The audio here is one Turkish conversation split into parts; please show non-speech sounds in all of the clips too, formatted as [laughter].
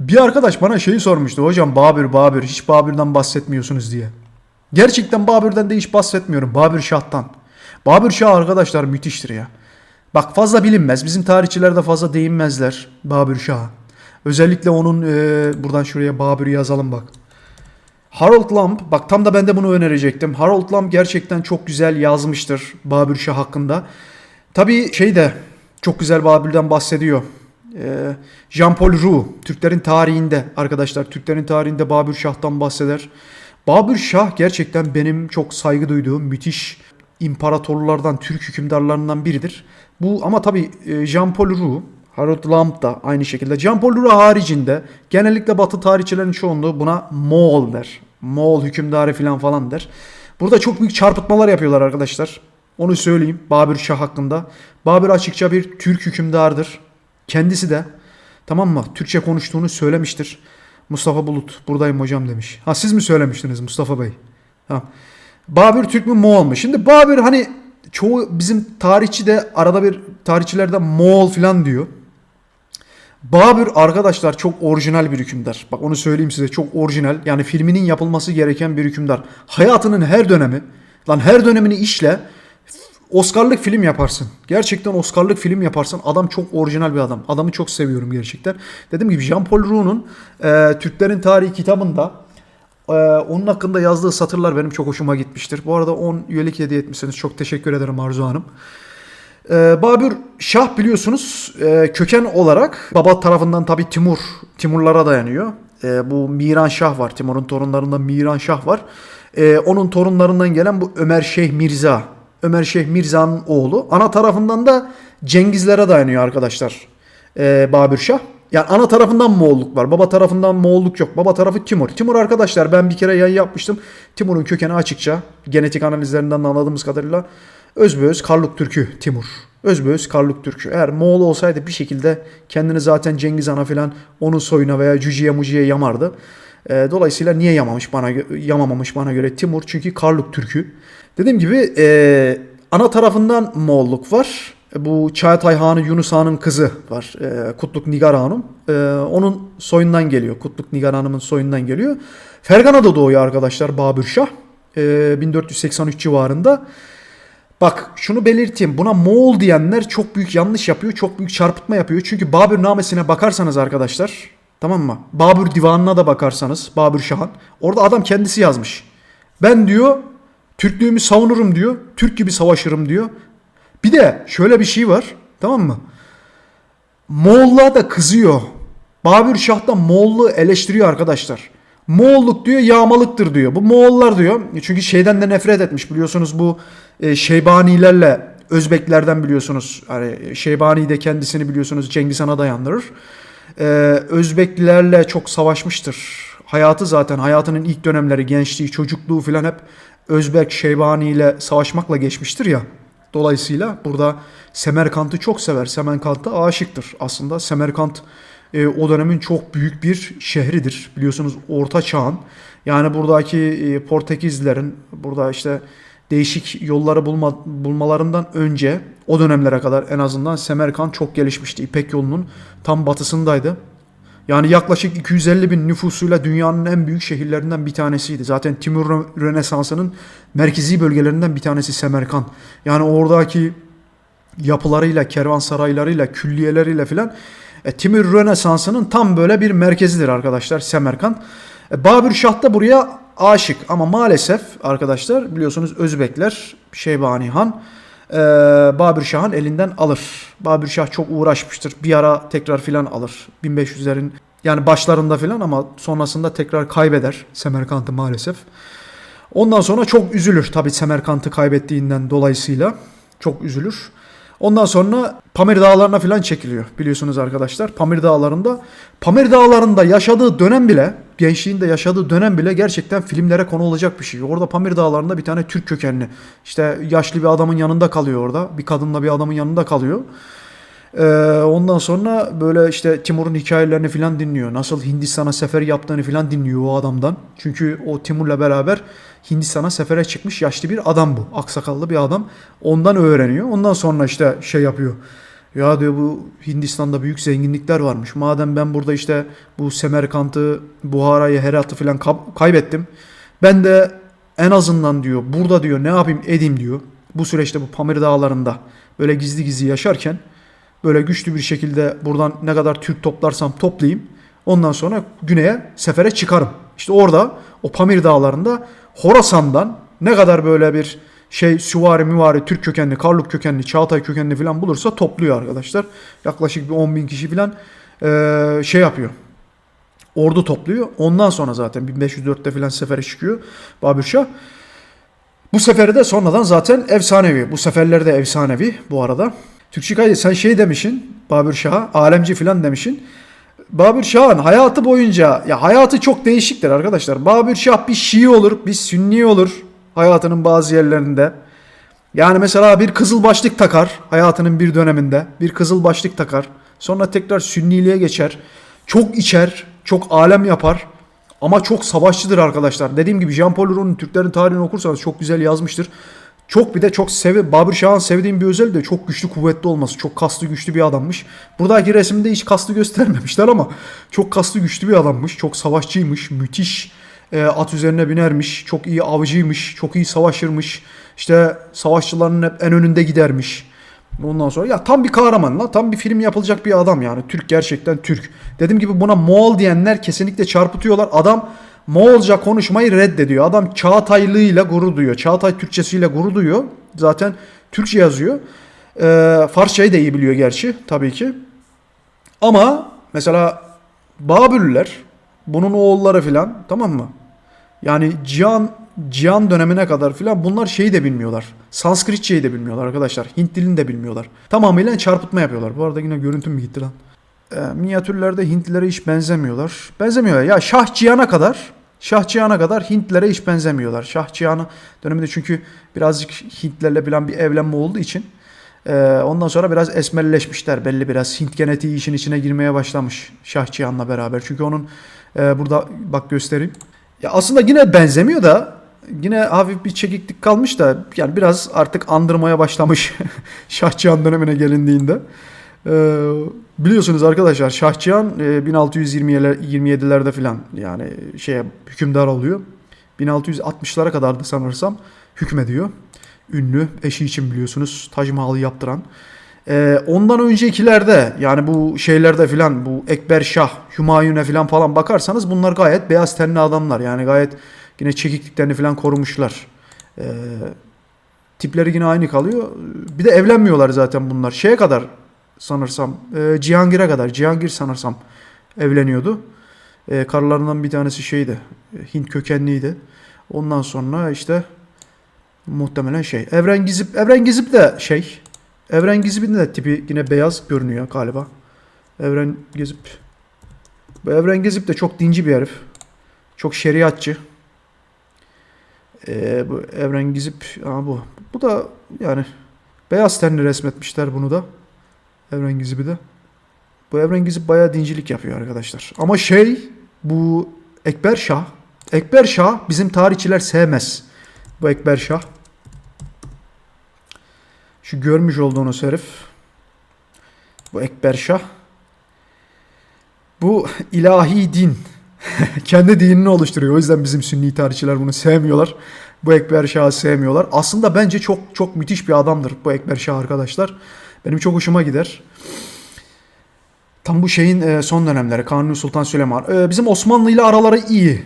Bir arkadaş bana şeyi sormuştu. Hocam Babür Babür hiç Babür'den bahsetmiyorsunuz diye. Gerçekten Babür'den de hiç bahsetmiyorum. Babür Şah'tan. Babür Şah arkadaşlar müthiştir ya. Bak fazla bilinmez. Bizim tarihçiler de fazla değinmezler Babür Şah'a. Özellikle onun e, buradan şuraya Babür'ü yazalım bak. Harold Lamb, bak tam da ben de bunu önerecektim. Harold Lamb gerçekten çok güzel yazmıştır Babür Şah hakkında. Tabii şey de çok güzel Babür'den bahsediyor. Ee, Jean-Paul Roux, Türklerin tarihinde arkadaşlar, Türklerin tarihinde Babür Şah'tan bahseder. Babür Şah gerçekten benim çok saygı duyduğum müthiş imparatorlardan, Türk hükümdarlarından biridir. Bu ama tabii e, Jean-Paul Roux, Harold Lamb da aynı şekilde. Jean-Paul Roux haricinde genellikle Batı tarihçilerin çoğunluğu buna Moğol der. Moğol hükümdarı falan falan der. Burada çok büyük çarpıtmalar yapıyorlar arkadaşlar. Onu söyleyeyim Babür Şah hakkında. Babür açıkça bir Türk hükümdardır. Kendisi de tamam mı Türkçe konuştuğunu söylemiştir. Mustafa Bulut buradayım hocam demiş. Ha siz mi söylemiştiniz Mustafa Bey? Tamam. Babür Türk mü Moğol mu? Şimdi Babür hani çoğu bizim tarihçi de arada bir tarihçiler de Moğol falan diyor. Babür arkadaşlar çok orijinal bir hükümdar. Bak onu söyleyeyim size çok orijinal. Yani filminin yapılması gereken bir hükümdar. Hayatının her dönemi, lan her dönemini işle. Oscar'lık film yaparsın. Gerçekten Oscar'lık film yaparsın. Adam çok orijinal bir adam. Adamı çok seviyorum gerçekten. Dediğim gibi Jean-Paul Roux'un e, Türklerin Tarihi kitabında e, onun hakkında yazdığı satırlar benim çok hoşuma gitmiştir. Bu arada 10 üyelik hediye etmişsiniz. Çok teşekkür ederim Arzu Hanım. Ee, Babür Şah biliyorsunuz e, köken olarak baba tarafından tabi Timur, Timurlara dayanıyor. E, bu Miran Şah var. Timur'un torunlarında Miran Şah var. E, onun torunlarından gelen bu Ömer Şeyh Mirza. Ömer Şeyh Mirza'nın oğlu. Ana tarafından da Cengizlere dayanıyor arkadaşlar. E, Babür Şah. Yani ana tarafından Moğolluk var. Baba tarafından Moğolluk yok. Baba tarafı Timur. Timur arkadaşlar ben bir kere yayın yapmıştım. Timur'un kökeni açıkça genetik analizlerinden de anladığımız kadarıyla Özbeöz Karluk Türk'ü Timur. Özbeöz Karluk Türk'ü. Eğer Moğol olsaydı bir şekilde kendini zaten Cengiz Han'a falan onun soyuna veya Cüciye Muciye yamardı. E, dolayısıyla niye yamamış bana yamamamış bana göre Timur? Çünkü Karluk Türk'ü. Dediğim gibi e, ana tarafından Moğolluk var. Bu Çağatay Hanı Yunus Han'ın kızı var. E, Kutluk Nigar Hanım. E, onun soyundan geliyor. Kutluk Nigar Hanım'ın soyundan geliyor. Fergana'da doğuyor arkadaşlar Babür Şah. E, 1483 civarında. Bak şunu belirteyim. Buna Moğol diyenler çok büyük yanlış yapıyor. Çok büyük çarpıtma yapıyor. Çünkü Babür namesine bakarsanız arkadaşlar. Tamam mı? Babür divanına da bakarsanız. Babür Şah'ın. Orada adam kendisi yazmış. Ben diyor Türklüğümü savunurum diyor. Türk gibi savaşırım diyor. Bir de şöyle bir şey var. Tamam mı? Moğolluğa da kızıyor. Babür Şah da Moğolluğu eleştiriyor arkadaşlar. Moğolluk diyor yağmalıktır diyor. Bu Moğollar diyor. Çünkü şeyden de nefret etmiş biliyorsunuz bu e, Şeybanilerle Özbeklerden biliyorsunuz. Hani Şeybani de kendisini biliyorsunuz Cengiz Han'a dayandırır. E, Özbeklilerle çok savaşmıştır. Hayatı zaten hayatının ilk dönemleri gençliği çocukluğu filan hep Özbek Şeybani ile savaşmakla geçmiştir ya. Dolayısıyla burada Semerkant'ı çok sever. Semerkant'a aşıktır. Aslında Semerkant e, o dönemin çok büyük bir şehridir. Biliyorsunuz Orta Çağ'ın. Yani buradaki e, Portekizlilerin burada işte değişik yolları bulma, bulmalarından önce o dönemlere kadar en azından Semerkant çok gelişmişti. İpek yolunun tam batısındaydı. Yani yaklaşık 250 bin nüfusuyla dünyanın en büyük şehirlerinden bir tanesiydi. Zaten Timur Rönesansı'nın merkezi bölgelerinden bir tanesi Semerkant. Yani oradaki yapılarıyla, kervansaraylarıyla, külliyeleriyle filan e, Timur Rönesansı'nın tam böyle bir merkezidir arkadaşlar Semerkant. E, Babür Şah da buraya aşık ama maalesef arkadaşlar biliyorsunuz Özbekler Şeybani Han e, Babür Şah'ın elinden alır. Babür Şah çok uğraşmıştır. Bir ara tekrar filan alır. 1500'lerin yani başlarında filan ama sonrasında tekrar kaybeder Semerkant'ı maalesef. Ondan sonra çok üzülür tabi Semerkant'ı kaybettiğinden dolayısıyla. Çok üzülür. Ondan sonra Pamir Dağları'na falan çekiliyor biliyorsunuz arkadaşlar. Pamir Dağları'nda Pamir Dağları'nda yaşadığı dönem bile gençliğinde yaşadığı dönem bile gerçekten filmlere konu olacak bir şey. Orada Pamir Dağları'nda bir tane Türk kökenli işte yaşlı bir adamın yanında kalıyor orada. Bir kadınla bir adamın yanında kalıyor. Ee, ondan sonra böyle işte Timur'un hikayelerini falan dinliyor. Nasıl Hindistan'a sefer yaptığını falan dinliyor o adamdan. Çünkü o Timur'la beraber Hindistan'a sefere çıkmış yaşlı bir adam bu. Aksakallı bir adam. Ondan öğreniyor. Ondan sonra işte şey yapıyor. Ya diyor bu Hindistan'da büyük zenginlikler varmış. Madem ben burada işte bu Semerkant'ı, Buhara'yı, Herat'ı falan kaybettim. Ben de en azından diyor burada diyor ne yapayım edeyim diyor. Bu süreçte bu Pamir dağlarında böyle gizli gizli yaşarken böyle güçlü bir şekilde buradan ne kadar Türk toplarsam toplayayım. Ondan sonra güneye sefere çıkarım. İşte orada o Pamir dağlarında Horasan'dan ne kadar böyle bir şey süvari müvari Türk kökenli, Karluk kökenli, Çağatay kökenli falan bulursa topluyor arkadaşlar. Yaklaşık bir 10 bin kişi falan eee, şey yapıyor. Ordu topluyor. Ondan sonra zaten 1504'te falan sefere çıkıyor Babür Şah. Bu seferi de sonradan zaten efsanevi. Bu seferleri de efsanevi bu arada. Türkçü Kaydı sen şey demişsin Babür Şah'a alemci falan demişsin. Babür Şah'ın hayatı boyunca ya hayatı çok değişiktir arkadaşlar. Babür Şah bir Şii olur, bir Sünni olur hayatının bazı yerlerinde. Yani mesela bir kızıl başlık takar hayatının bir döneminde. Bir kızıl başlık takar. Sonra tekrar Sünniliğe geçer. Çok içer, çok alem yapar. Ama çok savaşçıdır arkadaşlar. Dediğim gibi Jean Paul Rou'nun Türklerin tarihini okursanız çok güzel yazmıştır. Çok bir de çok sevi Babür Şah'ın sevdiğim bir özelliği de çok güçlü kuvvetli olması. Çok kaslı güçlü bir adammış. Buradaki resimde hiç kaslı göstermemişler ama çok kaslı güçlü bir adammış. Çok savaşçıymış. Müthiş e, at üzerine binermiş. Çok iyi avcıymış. Çok iyi savaşırmış. İşte savaşçıların hep en önünde gidermiş. Ondan sonra ya tam bir kahraman la tam bir film yapılacak bir adam yani. Türk gerçekten Türk. Dediğim gibi buna Moğol diyenler kesinlikle çarpıtıyorlar. Adam Moğolca konuşmayı reddediyor. Adam Çağataylığıyla gurur duyuyor. Çağatay Türkçesiyle gurur duyuyor. Zaten Türkçe yazıyor. Ee, Farsçayı da iyi biliyor gerçi tabii ki. Ama mesela Babürlüler bunun oğulları filan tamam mı? Yani Cihan Cihan dönemine kadar filan bunlar şeyi de bilmiyorlar. Sanskritçeyi de bilmiyorlar arkadaşlar. Hint dilini de bilmiyorlar. Tamamıyla çarpıtma yapıyorlar. Bu arada yine görüntüm mü gitti lan? E, minyatürlerde Hintlilere hiç benzemiyorlar. Benzemiyorlar. Ya Şah Cihan'a kadar Şah Cihan'a kadar Hintlilere hiç benzemiyorlar. Şah Cihan'ı döneminde çünkü birazcık Hintlerle bilen bir evlenme olduğu için e, ondan sonra biraz esmerleşmişler. Belli biraz Hint genetiği işin içine girmeye başlamış Şah Cihan'la beraber. Çünkü onun e, burada bak göstereyim. Ya aslında yine benzemiyor da yine hafif bir çekiklik kalmış da yani biraz artık andırmaya başlamış [laughs] Şah Cihan dönemine gelindiğinde. Ee, biliyorsunuz arkadaşlar Şah Cihan e, 1627'lerde filan yani şeye hükümdar oluyor. 1660'lara kadar da sanırsam hükmediyor. Ünlü eşi için biliyorsunuz Tac Mahal'ı yaptıran. Ee, ondan öncekilerde yani bu şeylerde filan bu Ekber Şah, Hümayun'e filan falan bakarsanız bunlar gayet beyaz tenli adamlar. Yani gayet yine çekikliklerini filan korumuşlar. Ee, tipleri yine aynı kalıyor. Bir de evlenmiyorlar zaten bunlar. Şeye kadar sanırsam e, Cihangir'e kadar Cihangir sanırsam evleniyordu. E, karılarından bir tanesi şeydi. e, Hint kökenliydi. Ondan sonra işte muhtemelen şey. Evren Gizip Evren Gizip de şey. Evren Gizip'in de tipi yine beyaz görünüyor galiba. Evren Gizip. Bu Evren Gizip de çok dinci bir herif. Çok şeriatçı. E, bu Evren Gizip ama bu. Bu da yani beyaz tenli resmetmişler bunu da. Evren Gizip'i de. Bu Evren Gizip bayağı dincilik yapıyor arkadaşlar. Ama şey bu Ekber Şah. Ekber Şah bizim tarihçiler sevmez. Bu Ekber Şah. Şu görmüş olduğunuz herif. Bu Ekber Şah. Bu ilahi din. [laughs] Kendi dinini oluşturuyor. O yüzden bizim sünni tarihçiler bunu sevmiyorlar. Bu Ekber Şah'ı sevmiyorlar. Aslında bence çok çok müthiş bir adamdır bu Ekber Şah arkadaşlar. Benim çok hoşuma gider. Tam bu şeyin e, son dönemleri Kanuni Sultan Süleyman. E, Bizim Osmanlı ile araları iyi.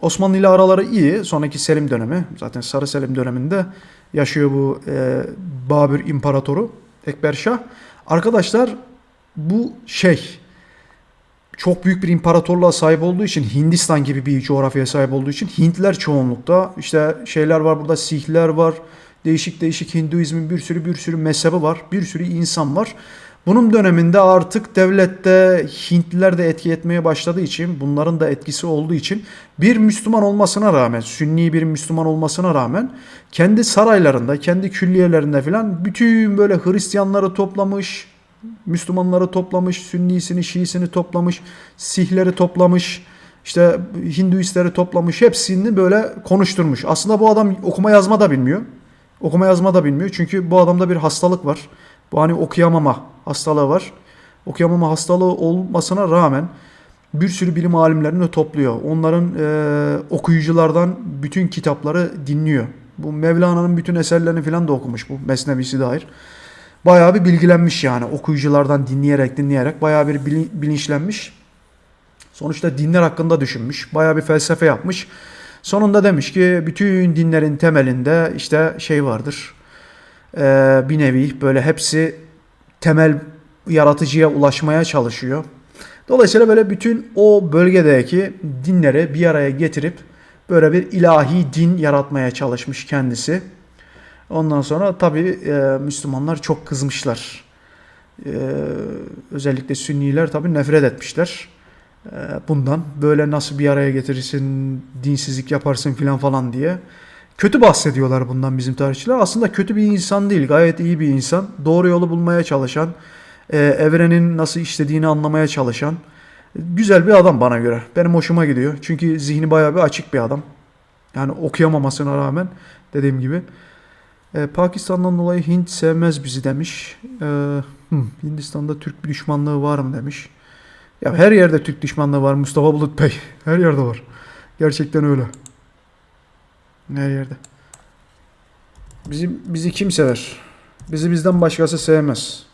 Osmanlı ile araları iyi. Sonraki Selim dönemi. Zaten Sarı Selim döneminde yaşıyor bu e, Babür İmparatoru Ekber Şah. Arkadaşlar bu şey çok büyük bir imparatorluğa sahip olduğu için Hindistan gibi bir coğrafyaya sahip olduğu için Hintler çoğunlukta işte şeyler var burada Sihler var değişik değişik Hinduizmin bir sürü bir sürü mezhebi var bir sürü insan var. Bunun döneminde artık devlette Hintliler de etki etmeye başladığı için bunların da etkisi olduğu için bir Müslüman olmasına rağmen Sünni bir Müslüman olmasına rağmen kendi saraylarında kendi külliyelerinde filan bütün böyle Hristiyanları toplamış Müslümanları toplamış, Sünnisini, Şiisini toplamış, Sihleri toplamış, işte Hinduistleri toplamış, hepsini böyle konuşturmuş. Aslında bu adam okuma yazma da bilmiyor. Okuma yazma da bilmiyor çünkü bu adamda bir hastalık var. Bu hani okuyamama hastalığı var. Okuyamama hastalığı olmasına rağmen bir sürü bilim alimlerini topluyor. Onların e, okuyuculardan bütün kitapları dinliyor. Bu Mevlana'nın bütün eserlerini falan da okumuş bu Mesnevisi dair. Bayağı bir bilgilenmiş yani okuyuculardan dinleyerek dinleyerek bayağı bir bili- bilinçlenmiş. Sonuçta dinler hakkında düşünmüş. Bayağı bir felsefe yapmış. Sonunda demiş ki bütün dinlerin temelinde işte şey vardır. Ee, bir nevi böyle hepsi temel yaratıcıya ulaşmaya çalışıyor. Dolayısıyla böyle bütün o bölgedeki dinleri bir araya getirip böyle bir ilahi din yaratmaya çalışmış kendisi. Ondan sonra tabii e, Müslümanlar çok kızmışlar. E, özellikle Sünniler tabii nefret etmişler. E, bundan böyle nasıl bir araya getirirsin, dinsizlik yaparsın filan falan diye. Kötü bahsediyorlar bundan bizim tarihçiler. Aslında kötü bir insan değil, gayet iyi bir insan. Doğru yolu bulmaya çalışan, e, evrenin nasıl işlediğini anlamaya çalışan, güzel bir adam bana göre. Benim hoşuma gidiyor. Çünkü zihni bayağı bir açık bir adam. Yani okuyamamasına rağmen dediğim gibi. E, Pakistan'dan dolayı Hint sevmez bizi demiş. E, hmm, Hindistan'da Türk düşmanlığı var mı demiş. Ya her yerde Türk düşmanlığı var Mustafa Bulut Bey. [laughs] Her yerde var. Gerçekten öyle. Her yerde. Bizim bizi kim sever? Bizi bizden başkası sevmez.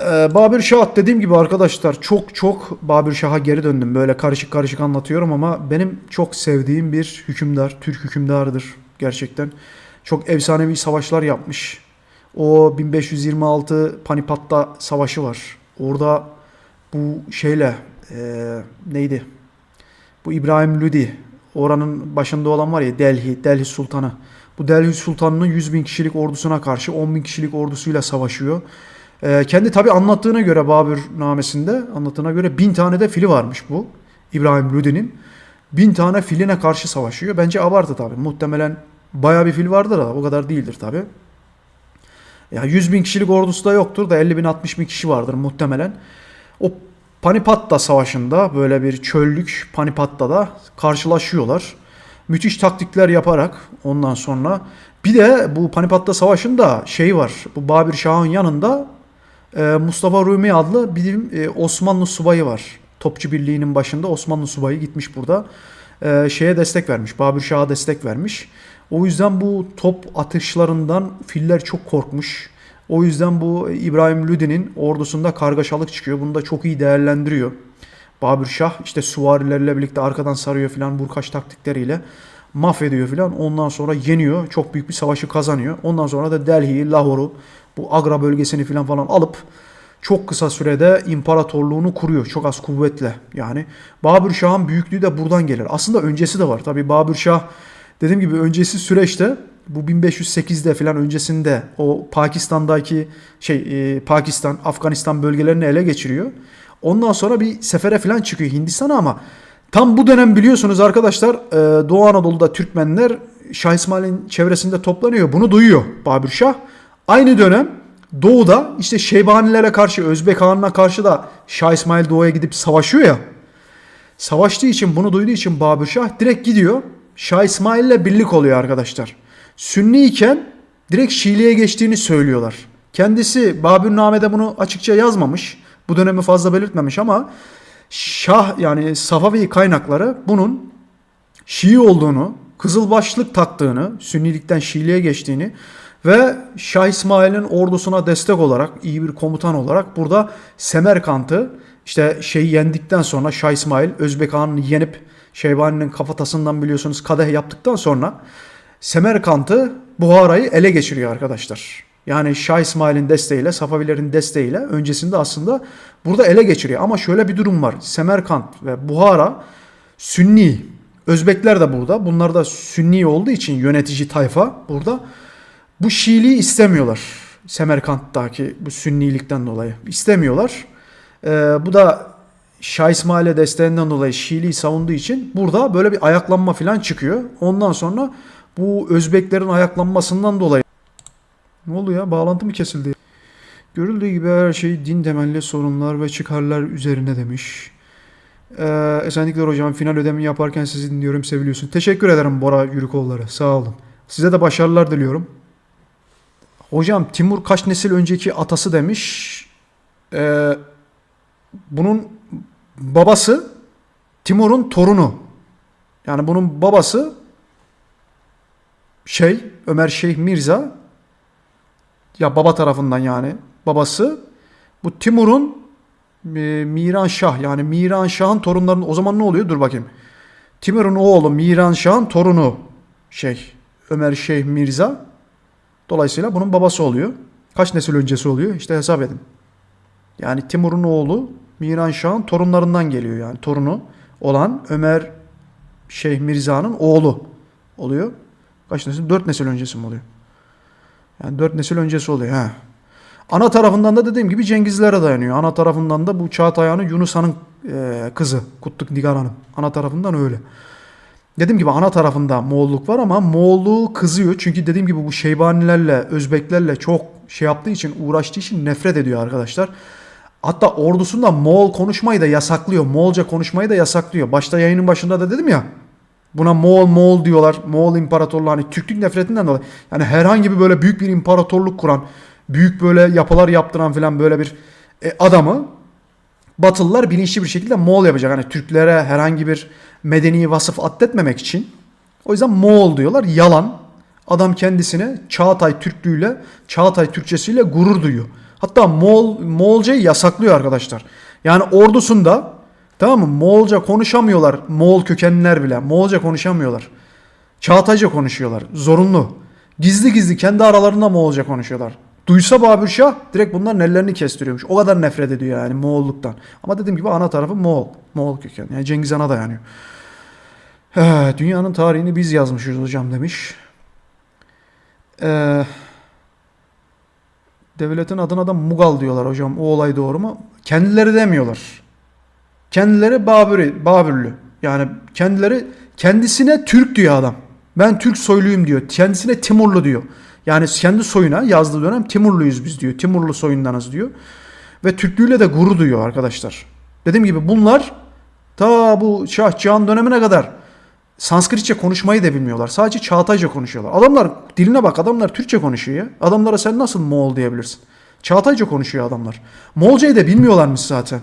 Ee, Babür Şah dediğim gibi arkadaşlar çok çok Babür Şah'a geri döndüm. Böyle karışık karışık anlatıyorum ama benim çok sevdiğim bir hükümdar, Türk hükümdarıdır gerçekten. Çok efsanevi savaşlar yapmış. O 1526 Panipat'ta savaşı var. Orada bu şeyle e, neydi? Bu İbrahim Ludi oranın başında olan var ya Delhi, Delhi Sultanı. Bu Delhi Sultanı'nın 100 bin kişilik ordusuna karşı 10 bin kişilik ordusuyla savaşıyor. Ee, kendi tabi anlattığına göre Babür namesinde anlattığına göre bin tane de fili varmış bu İbrahim Lüdi'nin. Bin tane filine karşı savaşıyor. Bence abartı tabi. Muhtemelen baya bir fil vardır da o kadar değildir tabi. Ya 100 bin kişilik ordusu da yoktur da 50 bin 60 bin kişi vardır muhtemelen. O Panipatta savaşında böyle bir çöllük Panipat'ta karşılaşıyorlar. Müthiş taktikler yaparak ondan sonra bir de bu Panipat'ta savaşında şey var. Bu Babür Şah'ın yanında e, Mustafa Rumi adlı bir e, Osmanlı subayı var. Topçu Birliği'nin başında Osmanlı subayı gitmiş burada. E, şeye destek vermiş. Babür Şah'a destek vermiş. O yüzden bu top atışlarından filler çok korkmuş. O yüzden bu İbrahim Lüdi'nin ordusunda kargaşalık çıkıyor. Bunu da çok iyi değerlendiriyor. Babür Şah işte süvarilerle birlikte arkadan sarıyor filan burkaç taktikleriyle mahvediyor filan. Ondan sonra yeniyor. Çok büyük bir savaşı kazanıyor. Ondan sonra da Delhi'yi, Lahor'u, bu Agra bölgesini filan falan alıp çok kısa sürede imparatorluğunu kuruyor. Çok az kuvvetle yani. Babür Şah'ın büyüklüğü de buradan gelir. Aslında öncesi de var. Tabi Babür Şah dediğim gibi öncesi süreçte bu 1508'de falan öncesinde o Pakistan'daki şey e, Pakistan, Afganistan bölgelerini ele geçiriyor. Ondan sonra bir sefere falan çıkıyor Hindistan'a ama tam bu dönem biliyorsunuz arkadaşlar e, Doğu Anadolu'da Türkmenler Şah İsmail'in çevresinde toplanıyor. Bunu duyuyor Babür Şah. Aynı dönem Doğu'da işte Şeybanilere karşı, Özbek Han'ına karşı da Şah İsmail Doğu'ya gidip savaşıyor ya. Savaştığı için bunu duyduğu için Babür Şah direkt gidiyor. Şah İsmail'le birlik oluyor arkadaşlar. Sünni iken direkt Şiiliğe geçtiğini söylüyorlar. Kendisi Babürname'de bunu açıkça yazmamış. Bu dönemi fazla belirtmemiş ama Şah yani Safavi kaynakları bunun Şii olduğunu, Kızılbaşlık taktığını, Sünnilikten Şiiliğe geçtiğini ve Şah İsmail'in ordusuna destek olarak, iyi bir komutan olarak burada Semerkant'ı işte şeyi yendikten sonra Şah İsmail Özbek Han'ı yenip Şeybani'nin kafatasından biliyorsunuz kadeh yaptıktan sonra Semerkant'ı Buhara'yı ele geçiriyor arkadaşlar. Yani Şah İsmail'in desteğiyle, Safavilerin desteğiyle öncesinde aslında burada ele geçiriyor. Ama şöyle bir durum var. Semerkant ve Buhara Sünni. Özbekler de burada. Bunlar da Sünni olduğu için yönetici tayfa burada. Bu Şiiliği istemiyorlar. Semerkant'taki bu Sünnilikten dolayı. istemiyorlar. Ee, bu da Şah İsmail'e desteğinden dolayı Şiiliği savunduğu için burada böyle bir ayaklanma falan çıkıyor. Ondan sonra bu Özbeklerin ayaklanmasından dolayı ne oldu ya? Bağlantı mı kesildi? Görüldüğü gibi her şey din temelli sorunlar ve çıkarlar üzerine demiş. Ee, Esenlikler hocam final ödemi yaparken sizi dinliyorum seviliyorsun. Teşekkür ederim Bora Yürükoğulları sağ olun. Size de başarılar diliyorum. Hocam Timur kaç nesil önceki atası demiş. Ee, bunun babası Timur'un torunu. Yani bunun babası şey Ömer Şeyh Mirza ya baba tarafından yani babası bu Timur'un e, Miran Şah yani Miran Şah'ın torunlarının o zaman ne oluyor? Dur bakayım. Timur'un oğlu Miran Şah'ın torunu şey Ömer Şeyh Mirza. Dolayısıyla bunun babası oluyor. Kaç nesil öncesi oluyor? İşte hesap edin. Yani Timur'un oğlu Miran Şah'ın torunlarından geliyor yani. Torunu olan Ömer Şeyh Mirza'nın oğlu oluyor. Kaç nesil? Dört nesil öncesi mi oluyor? Yani dört nesil öncesi oluyor. He. Ana tarafından da dediğim gibi Cengizlere dayanıyor. Ana tarafından da bu Çağatay Han'ın Yunus Han'ın e, kızı Kutluk Nigar Hanım. Ana tarafından öyle. Dediğim gibi ana tarafında Moğolluk var ama Moğolluğu kızıyor. Çünkü dediğim gibi bu Şeybanilerle, Özbeklerle çok şey yaptığı için, uğraştığı için nefret ediyor arkadaşlar. Hatta ordusunda Moğol konuşmayı da yasaklıyor. Moğolca konuşmayı da yasaklıyor. Başta yayının başında da dedim ya. Buna Moğol Moğol diyorlar. Moğol İmparatorluğu hani Türklük nefretinden dolayı. Yani herhangi bir böyle büyük bir imparatorluk kuran, büyük böyle yapılar yaptıran falan böyle bir e, adamı Batılılar bilinçli bir şekilde Moğol yapacak. Hani Türklere herhangi bir medeni vasıf atletmemek için. O yüzden Moğol diyorlar. Yalan. Adam kendisine Çağatay Türklüğüyle, Çağatay Türkçesiyle gurur duyuyor. Hatta Moğol, Moğolcayı yasaklıyor arkadaşlar. Yani ordusunda tamam mı Moğolca konuşamıyorlar. Moğol kökenliler bile. Moğolca konuşamıyorlar. Çağatayca konuşuyorlar. Zorunlu. Gizli gizli kendi aralarında Moğolca konuşuyorlar. Duysa Babür Şah direkt bunların ellerini kestiriyormuş. O kadar nefret ediyor yani Moğolluktan. Ama dediğim gibi ana tarafı Moğol. Moğol köken. Yani Cengiz Han'a dayanıyor. He, dünyanın tarihini biz yazmışız hocam demiş. Ee, devletin adına da Mugal diyorlar hocam. O olay doğru mu? Kendileri demiyorlar. Kendileri Babürü, Babürlü. Yani kendileri kendisine Türk diyor adam. Ben Türk soyluyum diyor. Kendisine Timurlu diyor. Yani kendi soyuna yazdığı dönem Timurluyuz biz diyor. Timurlu soyundanız diyor. Ve Türklüğüyle de gurur duyuyor arkadaşlar. Dediğim gibi bunlar ta bu Şah Cihan dönemine kadar Sanskritçe konuşmayı da bilmiyorlar. Sadece Çağatayca konuşuyorlar. Adamlar diline bak adamlar Türkçe konuşuyor ya. Adamlara sen nasıl Moğol diyebilirsin? Çağatayca konuşuyor adamlar. Moğolcayı da bilmiyorlarmış zaten.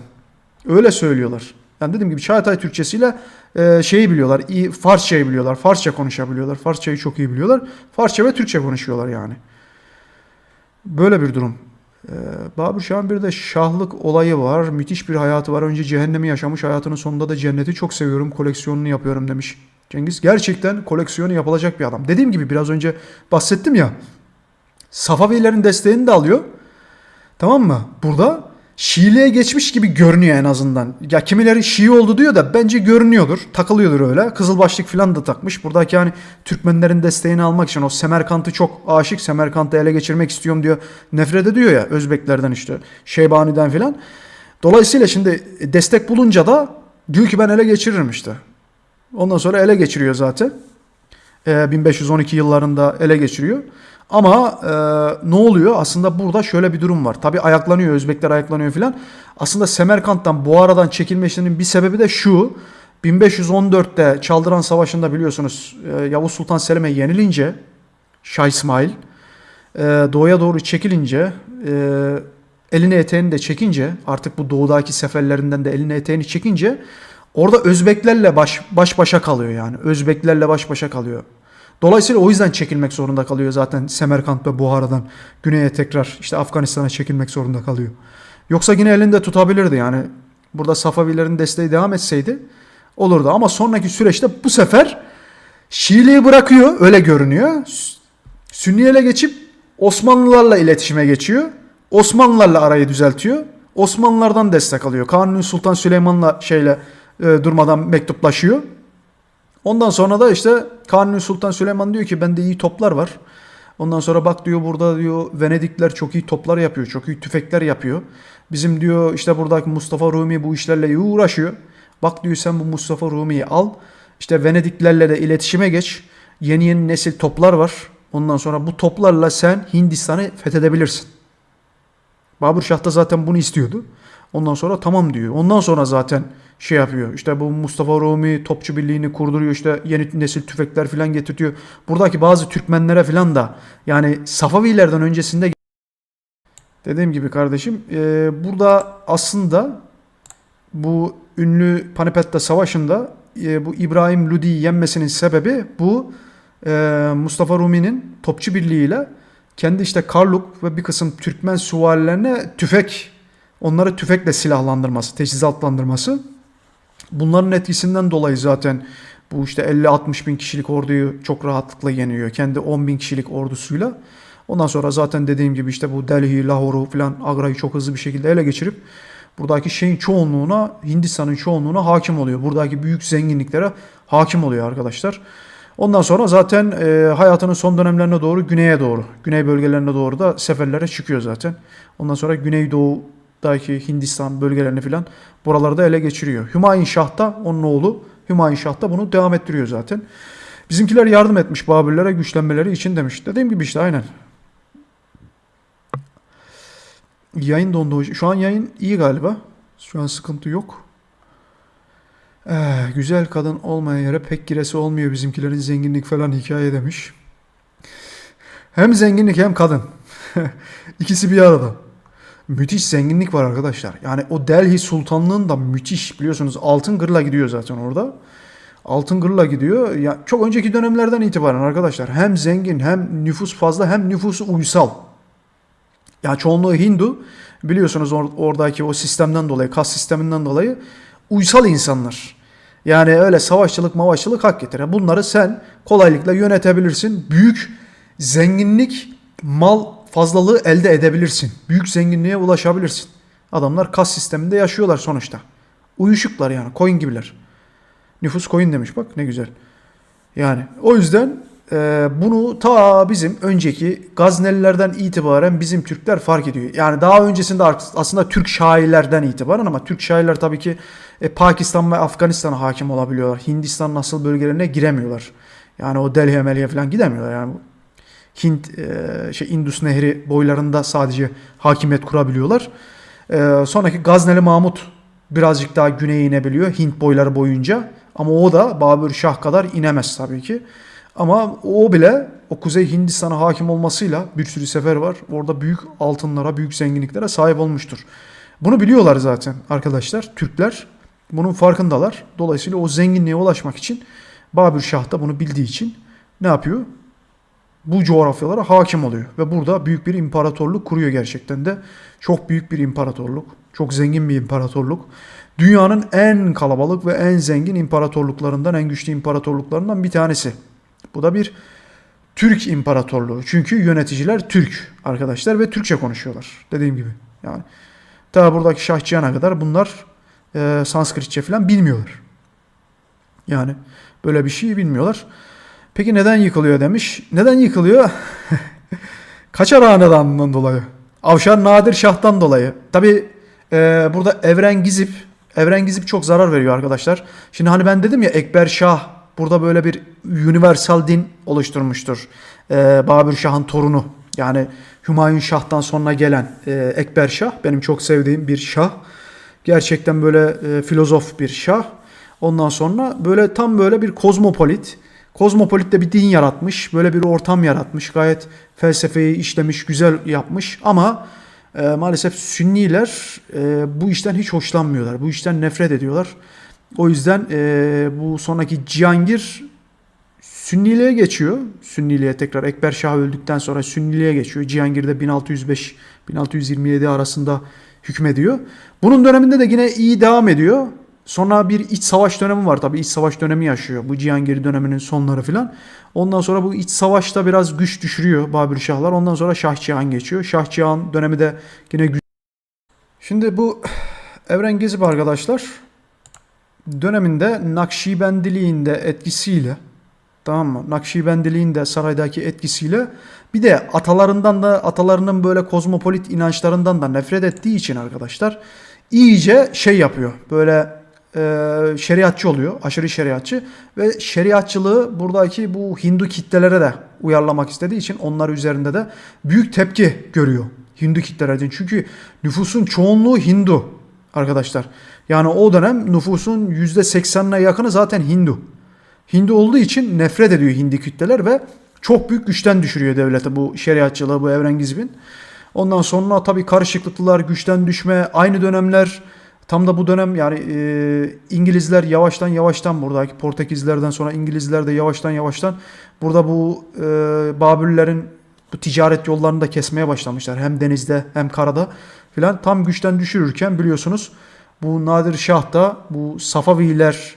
Öyle söylüyorlar. Yani dediğim gibi Çağatay Türkçesiyle e, şeyi biliyorlar. iyi Farsçayı biliyorlar. Farsça konuşabiliyorlar. Farsçayı çok iyi biliyorlar. Farsça ve Türkçe konuşuyorlar yani. Böyle bir durum. Ee, Babür Şah'ın bir de şahlık olayı var. Müthiş bir hayatı var. Önce cehennemi yaşamış. Hayatının sonunda da cenneti çok seviyorum. Koleksiyonunu yapıyorum demiş. Cengiz gerçekten koleksiyonu yapılacak bir adam. Dediğim gibi biraz önce bahsettim ya. Safavilerin desteğini de alıyor. Tamam mı? Burada Şiiliğe geçmiş gibi görünüyor en azından. Ya kimileri Şii oldu diyor da bence görünüyordur. Takılıyordur öyle. Kızılbaşlık falan da takmış. Buradaki hani Türkmenlerin desteğini almak için o Semerkant'ı çok aşık. Semerkant'ı ele geçirmek istiyorum diyor. Nefret ediyor ya Özbeklerden işte. Şeybani'den falan. Dolayısıyla şimdi destek bulunca da diyor ki ben ele geçiririm işte. Ondan sonra ele geçiriyor zaten. Ee, 1512 yıllarında ele geçiriyor. Ama e, ne oluyor? Aslında burada şöyle bir durum var. Tabi ayaklanıyor, Özbekler ayaklanıyor filan. Aslında Semerkant'tan, Buhara'dan çekilmesinin bir sebebi de şu. 1514'te Çaldıran Savaşı'nda biliyorsunuz e, Yavuz Sultan Selim'e yenilince Şah İsmail e, doğuya doğru çekilince e, elini eteğini de çekince artık bu doğudaki seferlerinden de elini eteğini çekince orada Özbeklerle baş, baş başa kalıyor yani. Özbeklerle baş başa kalıyor. Dolayısıyla o yüzden çekilmek zorunda kalıyor zaten Semerkant ve Buhara'dan güneye tekrar işte Afganistan'a çekilmek zorunda kalıyor. Yoksa yine elinde tutabilirdi yani. Burada Safavilerin desteği devam etseydi olurdu. Ama sonraki süreçte bu sefer Şiiliği bırakıyor öyle görünüyor. Sünni ele geçip Osmanlılarla iletişime geçiyor. Osmanlılarla arayı düzeltiyor. Osmanlılardan destek alıyor. Kanuni Sultan Süleyman'la şeyle e, durmadan mektuplaşıyor. Ondan sonra da işte Kanuni Sultan Süleyman diyor ki bende iyi toplar var. Ondan sonra bak diyor burada diyor Venedikler çok iyi toplar yapıyor. Çok iyi tüfekler yapıyor. Bizim diyor işte buradaki Mustafa Rumi bu işlerle iyi uğraşıyor. Bak diyor sen bu Mustafa Rumi'yi al. İşte Venediklerle de iletişime geç. Yeni yeni nesil toplar var. Ondan sonra bu toplarla sen Hindistan'ı fethedebilirsin. Babür Şah da zaten bunu istiyordu. Ondan sonra tamam diyor. Ondan sonra zaten şey yapıyor. İşte bu Mustafa Rumi Topçu Birliği'ni kurduruyor. İşte yeni nesil tüfekler falan getiriyor. Buradaki bazı Türkmenlere falan da yani Safavilerden öncesinde dediğim gibi kardeşim e, burada aslında bu ünlü Panipetta Savaşı'nda e, bu İbrahim Ludi'yi yenmesinin sebebi bu e, Mustafa Rumi'nin Topçu Birliği ile kendi işte Karluk ve bir kısım Türkmen süvarilerine tüfek onları tüfekle silahlandırması, teçhizatlandırması. Bunların etkisinden dolayı zaten bu işte 50-60 bin kişilik orduyu çok rahatlıkla yeniyor. Kendi 10 bin kişilik ordusuyla. Ondan sonra zaten dediğim gibi işte bu Delhi, Lahore'u falan Agra'yı çok hızlı bir şekilde ele geçirip buradaki şeyin çoğunluğuna, Hindistan'ın çoğunluğuna hakim oluyor. Buradaki büyük zenginliklere hakim oluyor arkadaşlar. Ondan sonra zaten e, hayatının son dönemlerine doğru güneye doğru, güney bölgelerine doğru da seferlere çıkıyor zaten. Ondan sonra güneydoğudaki Hindistan bölgelerini falan buralarda ele geçiriyor. Hümayun Şah da onun oğlu Hümayun Şah da bunu devam ettiriyor zaten. Bizimkiler yardım etmiş Babürlere güçlenmeleri için demiş. Dediğim gibi işte aynen. Yayın dondu. hocam. Şu an yayın iyi galiba. Şu an sıkıntı yok. Eh, güzel kadın olmayan yere pek giresi olmuyor bizimkilerin zenginlik falan hikaye demiş. Hem zenginlik hem kadın. [laughs] İkisi bir arada. Müthiş zenginlik var arkadaşlar. Yani o Delhi Sultanlığı'nda müthiş biliyorsunuz altın gırla gidiyor zaten orada. Altın gırla gidiyor. Ya çok önceki dönemlerden itibaren arkadaşlar hem zengin hem nüfus fazla hem nüfusu uysal. Ya çoğunluğu Hindu. Biliyorsunuz or- oradaki o sistemden dolayı, kas sisteminden dolayı uysal insanlar. Yani öyle savaşçılık mavaşçılık hak getire. Bunları sen kolaylıkla yönetebilirsin. Büyük zenginlik, mal fazlalığı elde edebilirsin. Büyük zenginliğe ulaşabilirsin. Adamlar kas sisteminde yaşıyorlar sonuçta. Uyuşuklar yani koyun gibiler. Nüfus koyun demiş bak ne güzel. Yani o yüzden e, bunu ta bizim önceki Gaznelilerden itibaren bizim Türkler fark ediyor. Yani daha öncesinde aslında Türk şairlerden itibaren ama Türk şairler tabii ki e, Pakistan ve Afganistan'a hakim olabiliyorlar. Hindistan nasıl bölgelerine giremiyorlar. Yani o Delhi Melhi'ye falan gidemiyorlar. Yani Hint e, şey Indus Nehri boylarında sadece hakimiyet kurabiliyorlar. E, sonraki Gazneli Mahmut birazcık daha güneye inebiliyor Hint boyları boyunca. Ama o da Babür Şah kadar inemez tabii ki. Ama o bile o Kuzey Hindistan'a hakim olmasıyla bir sürü sefer var. Orada büyük altınlara, büyük zenginliklere sahip olmuştur. Bunu biliyorlar zaten arkadaşlar. Türkler bunun farkındalar. Dolayısıyla o zenginliğe ulaşmak için Babür Şah da bunu bildiği için ne yapıyor? Bu coğrafyalara hakim oluyor. Ve burada büyük bir imparatorluk kuruyor gerçekten de. Çok büyük bir imparatorluk. Çok zengin bir imparatorluk. Dünyanın en kalabalık ve en zengin imparatorluklarından, en güçlü imparatorluklarından bir tanesi. Bu da bir Türk imparatorluğu. Çünkü yöneticiler Türk arkadaşlar ve Türkçe konuşuyorlar. Dediğim gibi. Yani ta buradaki Şah Cihan'a kadar bunlar e, Sanskritçe falan bilmiyorlar. Yani böyle bir şey bilmiyorlar. Peki neden yıkılıyor demiş. Neden yıkılıyor? [laughs] Kaçar hanedanından dolayı. Avşar Nadir Şah'tan dolayı. Tabi e, burada Evren Gizip Evren Gizip çok zarar veriyor arkadaşlar. Şimdi hani ben dedim ya Ekber Şah burada böyle bir universal din oluşturmuştur. E, Babür Şah'ın torunu. Yani Hümayun Şah'tan sonra gelen e, Ekber Şah benim çok sevdiğim bir şah. Gerçekten böyle e, filozof bir şah. Ondan sonra böyle tam böyle bir kozmopolit. Kozmopolit de bir din yaratmış. Böyle bir ortam yaratmış. Gayet felsefeyi işlemiş, güzel yapmış. Ama e, maalesef Sünniler e, bu işten hiç hoşlanmıyorlar. Bu işten nefret ediyorlar. O yüzden e, bu sonraki Cihangir Sünniliğe geçiyor. Sünniliğe tekrar Ekber Şah öldükten sonra Sünniliğe geçiyor. Cihangir'de 1605-1627 arasında hükmediyor. Bunun döneminde de yine iyi devam ediyor. Sonra bir iç savaş dönemi var tabii iç savaş dönemi yaşıyor. Bu Cihangir döneminin sonları filan. Ondan sonra bu iç savaşta biraz güç düşürüyor Babür Şahlar. Ondan sonra Şah Cihan geçiyor. Şah Cihan dönemi de yine güç. Şimdi bu Evren Gezip arkadaşlar döneminde Nakşibendiliğin de etkisiyle tamam mı? Nakşibendiliğin de saraydaki etkisiyle bir de atalarından da atalarının böyle kozmopolit inançlarından da nefret ettiği için arkadaşlar iyice şey yapıyor. Böyle e, şeriatçı oluyor. Aşırı şeriatçı ve şeriatçılığı buradaki bu Hindu kitlelere de uyarlamak istediği için onlar üzerinde de büyük tepki görüyor Hindu kitlelerden. Çünkü nüfusun çoğunluğu Hindu arkadaşlar. Yani o dönem nüfusun %80'ine yakını zaten Hindu. Hindu olduğu için nefret ediyor Hindi kütleler ve çok büyük güçten düşürüyor devleti bu şeriatçılığı, bu evren gizbin. Ondan sonra tabii karışıklıklar, güçten düşme, aynı dönemler tam da bu dönem yani e, İngilizler yavaştan yavaştan buradaki Portekizlerden sonra İngilizler de yavaştan yavaştan burada bu e, Babürlerin bu ticaret yollarını da kesmeye başlamışlar. Hem denizde hem karada filan tam güçten düşürürken biliyorsunuz bu Nadir Şah da bu Safaviler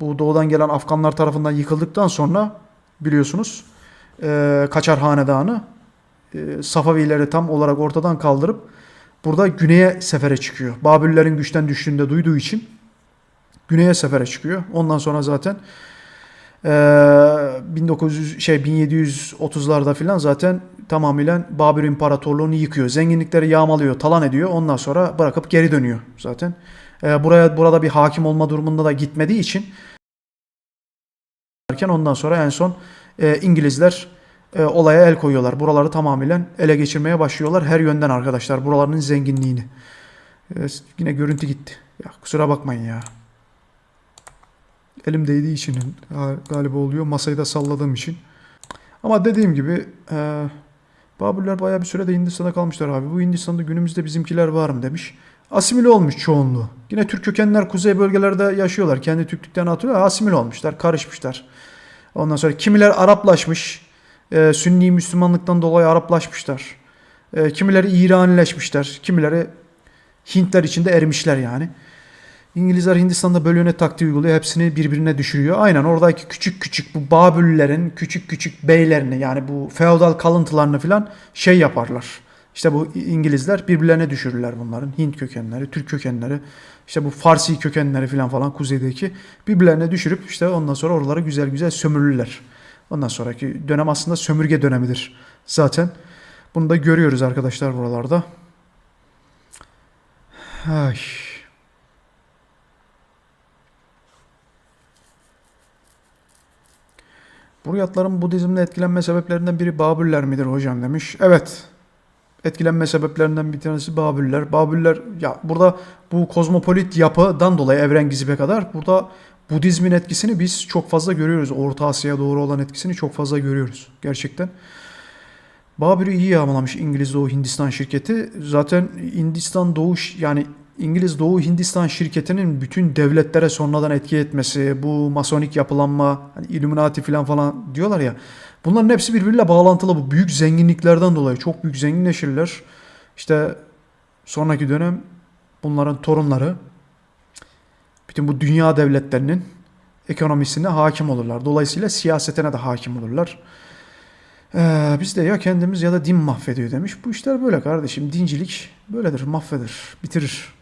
bu doğudan gelen Afganlar tarafından yıkıldıktan sonra biliyorsunuz e, Kaçar Hanedanı e, Safavileri tam olarak ortadan kaldırıp burada güneye sefere çıkıyor. Babürlerin güçten düştüğünde duyduğu için güneye sefere çıkıyor. Ondan sonra zaten e, 1900 şey 1730'larda filan zaten tamamıyla Babür İmparatorluğunu yıkıyor. Zenginlikleri yağmalıyor, talan ediyor. Ondan sonra bırakıp geri dönüyor zaten. E, buraya burada bir hakim olma durumunda da gitmediği için ondan sonra en son e, İngilizler e, olaya el koyuyorlar. Buraları tamamıyla ele geçirmeye başlıyorlar her yönden arkadaşlar. Buraların zenginliğini. E, yine görüntü gitti. Ya kusura bakmayın ya. Elim değdiği için galiba oluyor. Masayı da salladığım için. Ama dediğim gibi e, Babürler bayağı bir sürede Hindistan'da kalmışlar abi. Bu Hindistan'da günümüzde bizimkiler var mı demiş. Asimile olmuş çoğunluğu. Yine Türk kökenler kuzey bölgelerde yaşıyorlar. Kendi Türklüklerini atıyorlar. Asimile olmuşlar. Karışmışlar. Ondan sonra kimiler Araplaşmış. E, Sünni Müslümanlıktan dolayı Araplaşmışlar. E, kimileri İranileşmişler. Kimileri Hintler içinde erimişler yani. İngilizler Hindistan'da bölüne taktiği uyguluyor. Hepsini birbirine düşürüyor. Aynen oradaki küçük küçük bu Babüllerin küçük küçük beylerini yani bu feodal kalıntılarını falan şey yaparlar. İşte bu İngilizler birbirlerine düşürürler bunların. Hint kökenleri, Türk kökenleri, işte bu Farsi kökenleri falan falan kuzeydeki birbirlerine düşürüp işte ondan sonra oraları güzel güzel sömürürler. Ondan sonraki dönem aslında sömürge dönemidir zaten. Bunu da görüyoruz arkadaşlar buralarda. Ay. Buryatların Budizmle etkilenme sebeplerinden biri Babürler midir hocam demiş. Evet. Etkilenme sebeplerinden bir tanesi Babürler. Babürler ya burada bu kozmopolit yapıdan dolayı evren gizibe kadar burada Budizmin etkisini biz çok fazla görüyoruz. Orta Asya'ya doğru olan etkisini çok fazla görüyoruz gerçekten. Babür'ü iyi yağmalamış İngiliz Doğu Hindistan şirketi. Zaten Hindistan Doğu yani İngiliz Doğu Hindistan şirketinin bütün devletlere sonradan etki etmesi, bu masonik yapılanma, hani Illuminati falan falan diyorlar ya. Bunların hepsi birbiriyle bağlantılı bu büyük zenginliklerden dolayı. Çok büyük zenginleşirler. İşte sonraki dönem bunların torunları bütün bu dünya devletlerinin ekonomisine hakim olurlar. Dolayısıyla siyasetine de hakim olurlar. Ee, biz de ya kendimiz ya da din mahvediyor demiş. Bu işler böyle kardeşim. Dincilik böyledir, mahveder, bitirir.